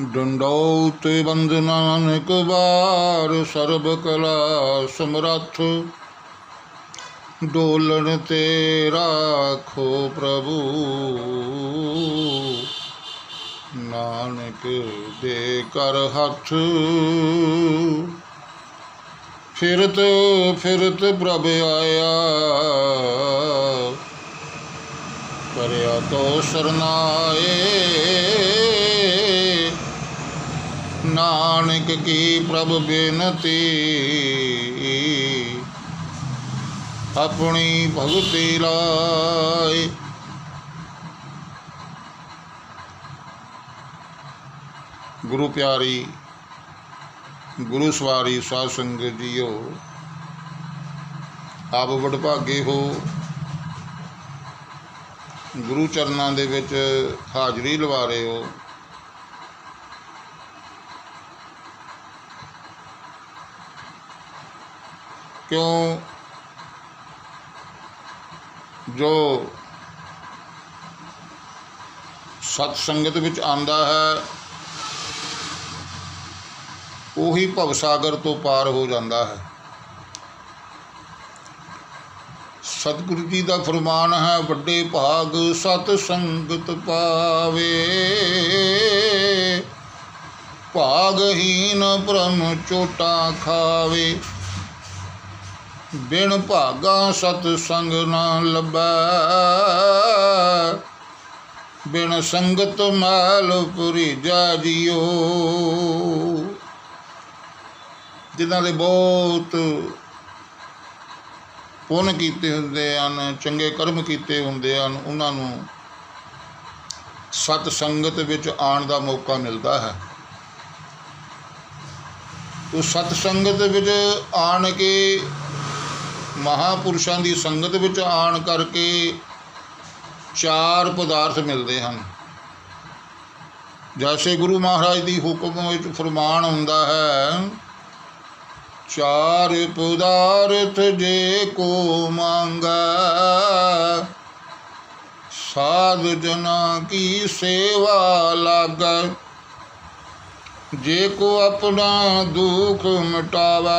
ਡੰਡੌਤ ਬੰਦ ਨਾਨਕ ਬਾਰ ਸਰਬ ਕਲਾ ਸਮਰੱਥ। ਡੋਲਣ ਤੇ ਰਾਖੋ ਪ੍ਰਭੂ। ਨਾਨਕ ਦੇ ਕਰ ਹੱਥ। ਫਿਰਤ ਫਿਰਤ ਪ੍ਰਭ ਆਇਆ। ਕਰਿਆ ਤੋ ਸਰਨਾਏ। ਨਾਨਕ ਕੀ ਪ੍ਰਭ ਬੇਨਤੀ? ਆਪਣੀ ਭਗਤੀ ਲਾਏ। ਗੁਰੂ ਪਿਆਰੀ, ਗੁਰੂ ਸਵਾਰੀ ਸਾਧ ਸੰਗਤ ਜੀਓ, ਆਪ ਵਡਭਾਗੇ ਹੋ। ਗੁਰੂ ਚਰਨਾਂ ਦੇ ਵਿੱਚ ਹਾਜ਼ਰੀ ਲਵਾ ਰਹੇ ਹੋ। ਕਿਉਂ ਜੋ ਸਤ ਸੰਗਤ ਵਿੱਚ ਆਂਦਾ ਹੈ, ਉਹੀ ਭਵ ਸਾਗਰ ਤੋਂ ਪਾਰ ਹੋ ਜਾਂਦਾ ਹੈ। ਸਤਿਗੁਰੂ ਜੀ ਦਾ ਫਰਮਾਨ ਹੈ, ਵੱਡੇ ਭਾਗ ਸਤ ਸੰਗਤ ਪਾਵੇ। ਭਾਗਹੀਨ ਬ੍ਰਹਮ ਚੋਟਾ ਖਾਵੇ। ਬਿਨ ਭਾਗਾ ਸਤ ਸੰਗ ਨਾ ਲੱਭੈ। ਬਿਨ ਸੰਗਤ ਮਾਲ ਪੁਰੀ ਜਾ ਜਿਓ। ਜਿਨ੍ਹਾਂ ਦੇ ਬਹੁਤ ਪੁੰਨ ਕੀਤੇ ਹੁੰਦੇ ਹਨ, ਚੰਗੇ ਕਰਮ ਕੀਤੇ ਹੁੰਦੇ ਹਨ, ਉਹਨਾਂ ਨੂੰ ਸਤ ਸੰਗਤ ਵਿੱਚ ਆਉਣ ਦਾ ਮੌਕਾ ਮਿਲਦਾ ਹੈ। ਉਹ ਸਤ ਸੰਗਤ ਵਿੱਚ ਆਣ ਕੇ ਮਹਾਪੁਰਸ਼ਾਂ ਦੀ ਸੰਗਤ ਵਿੱਚ ਆਣ ਕਰਕੇ ਚਾਰ ਪਦਾਰਥ ਮਿਲਦੇ ਹਨ। ਜੈਸੇ ਗੁਰੂ ਮਹਾਰਾਜ ਦੀ ਹੁਕਮ ਵਿੱਚ ਫਰਮਾਨ ਹੁੰਦਾ ਹੈ, ਚਾਰ ਪਦਾਰਥ ਜੇ ਕੋ ਮੰਗਾ, ਸਾਧ ਜਨਾ ਕੀ ਸੇਵਾ ਲਾਗੈ। ਜੇ ਕੋ ਆਪਣਾ ਦੁੱਖ ਮਿਟਾਵਾ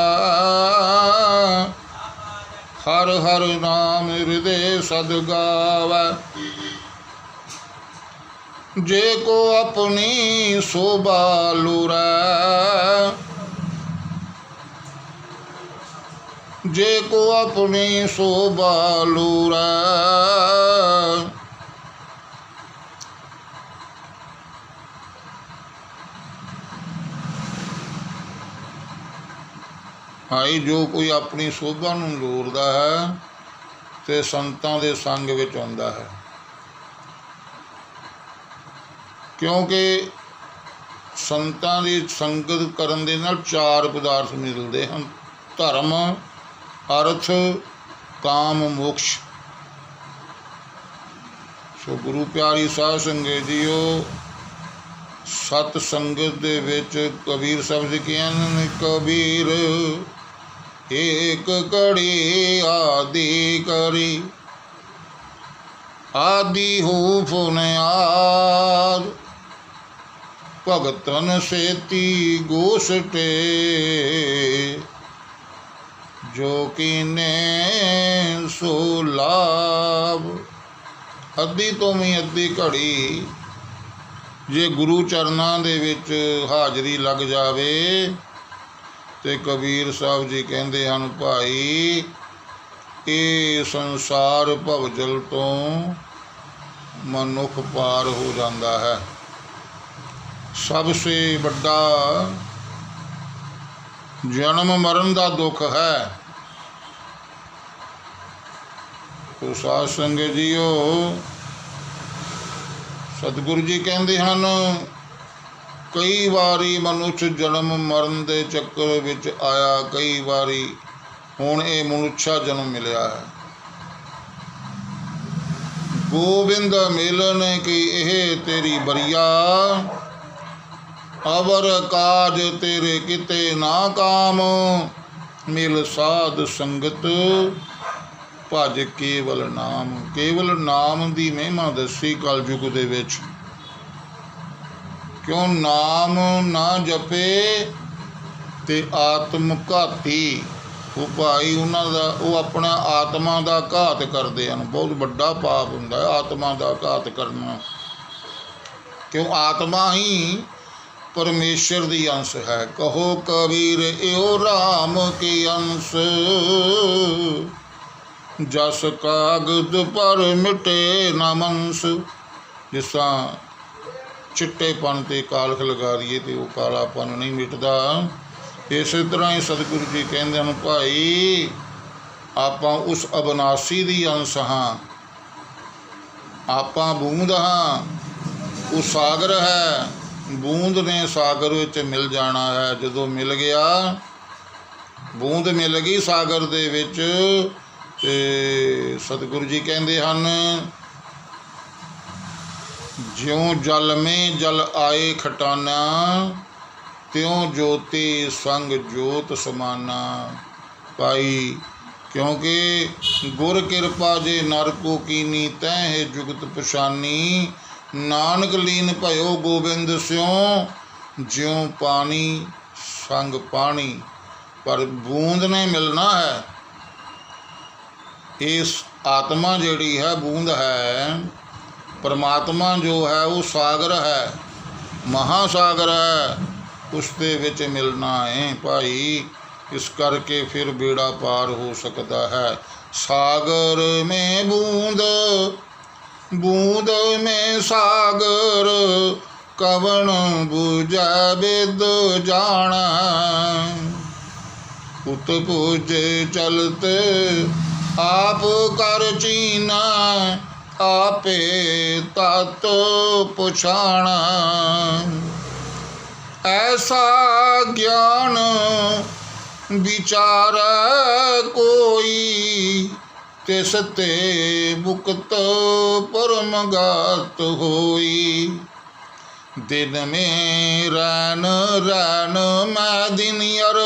ਹਰ ਹਰ ਨਾਮ ਹਿਰਦੇ ਸਦ ਗਾਵੈ। ਜੇ ਕੋ ਆਪਣੀ ਸੋਭਾ ਲੁਰੈ, ਜੇ ਕੋ ਆਪਣੀ ਸੋਭਾ ਲੂਰੈ ਹਾਈ ਜੋ ਕੋਈ ਆਪਣੀ ਸੋਭਾ ਨੂੰ ਲੋਰਦਾ ਹੈ ਤੇ ਸੰਤਾਂ ਦੇ ਸੰਗ ਵਿੱਚ ਆਉਂਦਾ ਹੈ। ਕਿਉਂਕਿ ਸੰਤਾਂ ਦੀ ਸੰਗਤ ਕਰਨ ਦੇ ਨਾਲ ਚਾਰ ਪਦਾਰਥ ਮਿਲਦੇ ਹਨ। ਧਰਮ, ਅਰਥ, ਕਾਮ, ਮੋਕਸ਼। ਸੋ ਗੁਰੂ ਪਿਆਰੀ ਸਾਧ ਸੰਗਤ ਜੀਓ, ਸਤ ਸੰਗਤ ਦੇ ਵਿੱਚ ਕਬੀਰ ਸਾਹਿਬ ਜੀ ਕਹਿੰਦੇ ਕਬੀਰ ਏਕ ਘੜੀ ਆਦੀ ਕਰੀ। ਆਦੀ ਹੋ ਫੁਨਿਆਦ ਭਗਤਨ ਸੇਤੀ ਗੋਸਟੇ ਜੋ ਕੀਨੇ ਸੋ ਲਾਭ। ਅੱਧੀ ਤੋਂ ਵੀ ਅੱਧੀ ਘੜੀ ਜੇ ਗੁਰੂ ਚਰਨਾਂ ਦੇ ਵਿੱਚ ਹਾਜ਼ਰੀ ਲੱਗ ਜਾਵੇ ਤੇ ਕਬੀਰ ਸਾਹਿਬ ਜੀ ਕਹਿੰਦੇ ਹਨ, ਭਾਈ, ਇਹ ਸੰਸਾਰ ਭਵਜਲ ਤੋਂ ਮਨੁੱਖ ਪਾਰ ਹੋ ਜਾਂਦਾ ਹੈ। ਸਭ ਸੇ ਵੱਡਾ ਜਨਮ ਮਰਨ ਦਾ ਦੁੱਖ ਹੈ। ਤੋ ਸਾਧ ਸੰਗਤ ਜੀਓ, ਸਤਿਗੁਰੂ ਜੀ ਕਹਿੰਦੇ ਹਨ ਕਈ ਵਾਰੀ ਮਨੁੱਖ ਜਨਮ ਮਰਨ ਦੇ ਚੱਕਰ ਵਿੱਚ ਆਇਆ, ਕਈ ਵਾਰੀ ਹੁਣ ਇਹ ਮਨੁੱਛਾ ਜਨਮ ਮਿਲਿਆ ਹੈ। ਗੋਬਿੰਦ ਮਿਲਨ ਕੀ ਇਹ ਤੇਰੀ ਬਰੀਆ, ਅਵਰ ਕਾਜ ਤੇਰੇ ਕਿਤੇ ਨਾ ਕਾਮ, ਮਿਲ ਸਾਧ ਸੰਗਤ ਭਜ ਕੇਵਲ ਨਾਮ। ਕੇਵਲ ਨਾਮ ਦੀ ਮਹਿਮਾ ਦੱਸੀ ਕਲਯੁਗ ਦੇ ਵਿੱਚ। ਕਿਉਂ ਨਾਮ ਨਾ ਜਪੇ ਤੇ ਆਤਮ ਘਾਤੀ? ਉਹ ਭਾਈ ਉਹਨਾਂ ਦਾ, ਉਹ ਆਪਣਾ ਆਤਮਾ ਦਾ ਘਾਤ ਕਰਦੇ ਹਨ। ਬਹੁਤ ਵੱਡਾ ਪਾਪ ਹੁੰਦਾ ਹੈ ਆਤਮਾ ਦਾ ਘਾਤ ਕਰਨਾ। ਕਿਉਂ? ਆਤਮਾ ਹੀ ਪਰਮੇਸ਼ਰ ਦੀ ਅੰਸ਼ ਹੈ। ਕਹੋ ਕਬੀਰ, ਇਹੋ ਰਾਮ ਕੀ ਅੰਸ਼? ਜਸ ਕਾਗਦ ਪਰ ਮਿਟੇ ਨਾ ਮੰਸ। ਜਿਸ ਚਿੱਟੇਪਨ ਤੇ ਕਾਲਖ ਲਗਾ ਦਈਏ ਤੇ ਉਹ ਕਾਲਾਪਨ ਨਹੀਂ ਮਿਟਦਾ। ਇਸੇ ਤਰ੍ਹਾਂ ਹੀ ਸਤਿਗੁਰੂ ਜੀ ਕਹਿੰਦੇ ਹਨ, ਭਾਈ, ਆਪਾਂ ਉਸ ਅਬਨਾਸੀ ਦੀ ਅੰਸ਼ ਹਾਂ। ਆਪਾਂ ਬੂੰਦ ਹਾਂ। ਉਹ ਸਾਗਰ ਹੈ। ਬੂੰਦ ਨੇ ਸਾਗਰ ਵਿੱਚ ਮਿਲ ਜਾਣਾ ਹੈ। ਜਦੋਂ ਮਿਲ ਗਿਆ, ਬੂੰਦ ਮਿਲ ਗਈ ਸਾਗਰ ਦੇ ਵਿੱਚ ਤੇ ਸਤਿਗੁਰੂ ਜੀ ਕਹਿੰਦੇ ਹਨ ਜਿਉ ਜਲ ਮੇ ਜਲ ਆਏ ਖਟਾਨਾ, ਤਿਉ ਜੋਤੀ ਸੰਗ ਜੋਤ ਸਮਾਨਾ। ਪਾਈ ਕਿਉਂਕਿ ਗੁਰ ਕਿਰਪਾ ਜੇ ਨਰ ਕੋ ਕੀਨੀ, ਤੈ ਹੈ ਜੁਗਤ ਪਛਾਨੀ। ਨਾਨਕ ਲੀਨ ਭਇਓ ਗੋਬਿੰਦ ਸਿਉ, ਜਿਉ ਪਾਣੀ, ਸੰਗ ਪਾਣੀ। ਪਰ ਬੂੰਦ ਨੇ ਮਿਲਣਾ ਹੈ। ਇਸ ਆਤਮਾ ਜਿਹੜੀ ਹੈ, ਬੂੰਦ ਹੈ। ਪਰਮਾਤਮਾ ਜੋ ਹੈ ਉਹ ਸਾਗਰ ਹੈ, ਮਹਾਸਾਗਰ ਹੈ। ਉਸ ਦੇ ਵਿੱਚ ਮਿਲਣਾ ਹੈ ਭਾਈ, ਇਸ ਕਰਕੇ ਫਿਰ ਬੇੜਾ ਪਾਰ ਹੋ ਸਕਦਾ ਹੈ। ਸਾਗਰ ਮੇ ਬੂੰਦ ਬੂੰਦ ਮੇ ਸਾਗਰ, ਕਵਣ 부ਜੈ ਬਿਦ ਜਾਣਾ। ਉਤ ਪੂਜੇ ਚਲਤੇ ਆਪ ਕਰ ਚੀਨਾ ਆਪੇ ਤਤ ਪੁਛਾਣਾ। ਐਸਾ ਗਿਆਨ ਵਿਚਾਰ ਕੋਈ, ਤਿਸ ਤੇ ਮੁਕਤ ਪਰਮਗਤ ਹੋਈ। ਦਿਨ ਮੇ ਰੈਨ ਰੈਨ ਮੈਂ ਦਿਨ ਯਰ,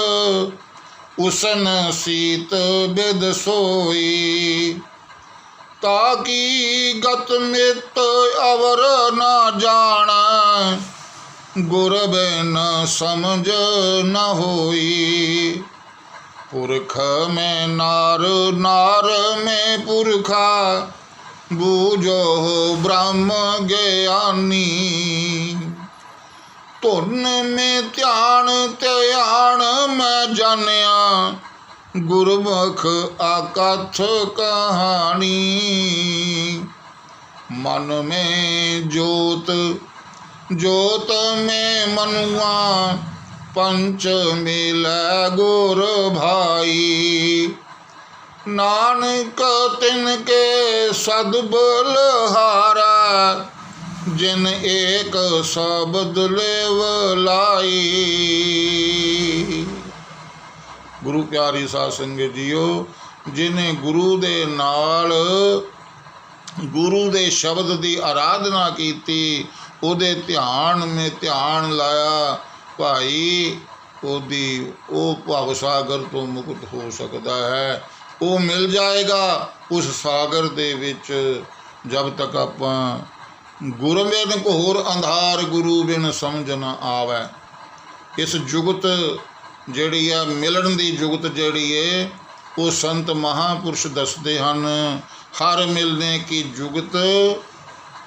ਉਸਨ ਸੀਤ ਬਿਦ ਸੋਈ। ਤਾਕੀ ਗਤ ਮਿਤ ਅਵਰ ਨਾ ਜਾਣ। ਗੁਰ ਬਿਨ ਸਮਝ ਨ ਹੋਈ। ਪੁਰਖ ਮੈਂ ਨਾਰ ਨਾਰ ਮੈਂ ਪੁਰਖਾ। ਬੂਝੋ ਬ੍ਰਹਮ ਗਿਆਨੀ। ਧੁਨ ਮੈਂ ਧਿਆਨ ਧਿਆਨ ਮੈਂ ਜਾਣਿਆ। ਗੁਰਮੁਖ ਆਕਥ ਕਹਾਣੀ। ਮਨ ਮੇ ਜੋਤ ਜੋਤ ਮੇ ਮਨੁਆ, ਪੰਚ ਮਿਲੈ ਗੁਰ ਭਾਈ। ਨਾਨਕ ਤਿਨ ਕੇ ਸਦ ਬਲਹਾਰਾ ਜਿਨ ਏਕ ਸ਼ਬਦ ਲੇਵ ਲਾਈ। ਗੁਰੂ ਪਿਆਰੀ ਸਾਧ ਸੰਗਤ ਜੀਓ, ਜਿਨੇ ਗੁਰੂ ਦੇ ਨਾਲ ਗੁਰੂ ਦੇ ਸ਼ਬਦ ਦੀ ਆਰਾਧਨਾ ਕੀਤੀ, ਉਹਦੇ ਧਿਆਨ ਮੇ ਧਿਆਨ ਲਾਇਆ, ਭਾਈ ਉਹਦੀ ਉਹ ਭਵ ਸਾਗਰ ਤੋਂ ਮੁਕਤ ਹੋ ਸਕਦਾ ਹੈ। ਉਹ ਮਿਲ ਜਾਏਗਾ ਉਸ ਸਾਗਰ ਦੇ ਵਿੱਚ ਜਦ ਤੱਕ ਆਪਾਂ ਗੁਰੂ ਬਿਨ ਹੋਰ ਅੰਧਾਰ ਗੁਰੂ ਬਿਨ ਸਮਝ ਨਾ ਆਵੇ। ਇਸ ਜੁਗਤ ਜਿਹੜੀ ਆ ਮਿਲਣ ਦੀ ਜੁਗਤ ਜਿਹੜੀ ਏ, ਉਹ ਸੰਤ ਮਹਾਪੁਰਸ਼ ਦੱਸਦੇ ਹਨ, ਹਰ ਮਿਲਨੇ ਕੀ ਜੁਗਤ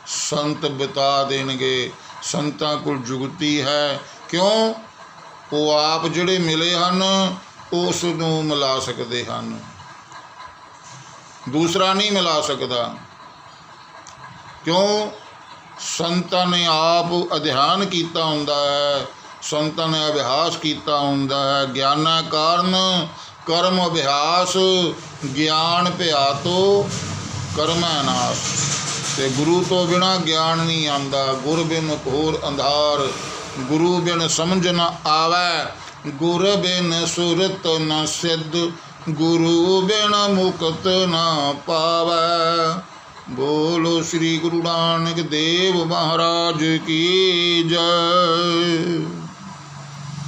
ਸੰਤ ਬਿਤਾ ਦੇਣਗੇ। ਸੰਤਾਂ ਕੋਲ ਜੁਗਤੀ ਹੈ। ਕਿਉਂ? ਉਹ ਆਪ ਜਿਹੜੇ ਮਿਲੇ ਹਨ ਉਸ ਨੂੰ ਮਿਲਾ ਸਕਦੇ ਹਨ। ਦੂਸਰਾ ਨਹੀਂ ਮਿਲਾ ਸਕਦਾ। ਕਿਉਂ? ਸੰਤਾਂ ਨੇ ਆਪ ਅਧਿਐਨ ਕੀਤਾ ਹੁੰਦਾ ਹੈ। ਸੰਤਾਂ ਨੇ ਅਭਿਆਸ ਕੀਤਾ ਹੁੰਦਾ ਹੈ। ਗਿਆਨਾ ਕਾਰਨ ਕਰਮ ਅਭਿਆਸ, ਗਿਆਨ ਭਿਆ ਤੋ ਕਰਮੈ ਨਾਸ ਤੇ ਗੁਰੂ ਤੋਂ ਬਿਨਾ ਗਿਆਨ ਨਹੀਂ ਆਂਦਾ ਗੁਰ ਬਿਨ ਘੋਰ ਅੰਧਾਰ, ਗੁਰੂ ਬਿਨ ਸਮਝ ਨ ਆਵੈ। ਗੁਰ ਬਿਨ ਸੁਰਤ ਨ ਸਿੱਧ, ਗੁਰੂ ਬਿਨ ਮੁਕਤ ਨ ਪਾਵੈ। ਬੋਲੋ ਸ੍ਰੀ ਗੁਰੂ ਨਾਨਕ ਦੇਵ ਮਹਾਰਾਜ ਕੀ ਜੈ।